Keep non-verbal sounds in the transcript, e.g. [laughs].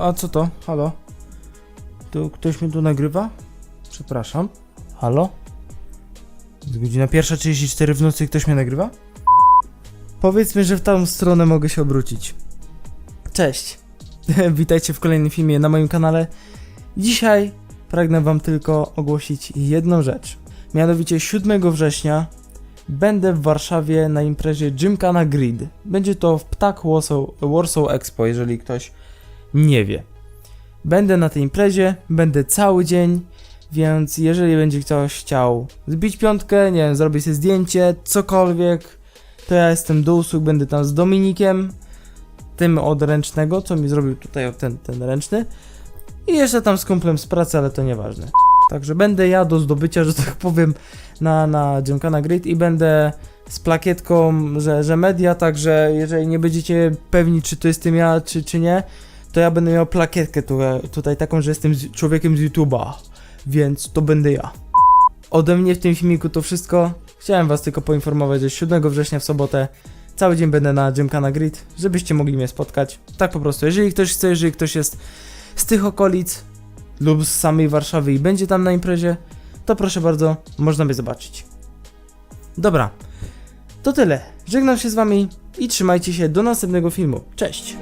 A co to? Halo? Tu ktoś mnie tu nagrywa? Przepraszam. Halo? Jest godzina pierwsza 34 w nocy ktoś mnie nagrywa? Powiedzmy, że w tą stronę mogę się obrócić. Cześć. [laughs] Witajcie w kolejnym filmie na moim kanale. Dzisiaj pragnę wam tylko ogłosić jedną rzecz. Mianowicie 7 września będę w Warszawie na imprezie Gymkhana Grid. Będzie to w Ptak Warsaw, Warsaw Expo, jeżeli ktoś nie wie. Będę na tej imprezie, będę cały dzień, więc jeżeli będzie ktoś chciał zbić piątkę, nie wiem, zrobić sobie zdjęcie, cokolwiek, to ja jestem do usług, będę tam z Dominikiem, tym od ręcznego, co mi zrobił tutaj ten, ten ręczny. I jeszcze tam z kumplem z pracy, ale to nieważne. Także będę ja do zdobycia, że tak powiem, na, na Gymkhana Grid i będę z plakietką, że, że media, także jeżeli nie będziecie pewni, czy to jestem ja, czy, czy nie, to ja będę miał plakietkę tu, tutaj taką, że jestem z, człowiekiem z YouTube'a, więc to będę ja. Ode mnie w tym filmiku to wszystko. Chciałem was tylko poinformować, że 7 września w sobotę cały dzień będę na Gymkhana Grid, żebyście mogli mnie spotkać. Tak po prostu, jeżeli ktoś chce, jeżeli ktoś jest z tych okolic lub z samej Warszawy i będzie tam na imprezie, to proszę bardzo, można mnie zobaczyć. Dobra, to tyle. Żegnam się z wami i trzymajcie się do następnego filmu. Cześć!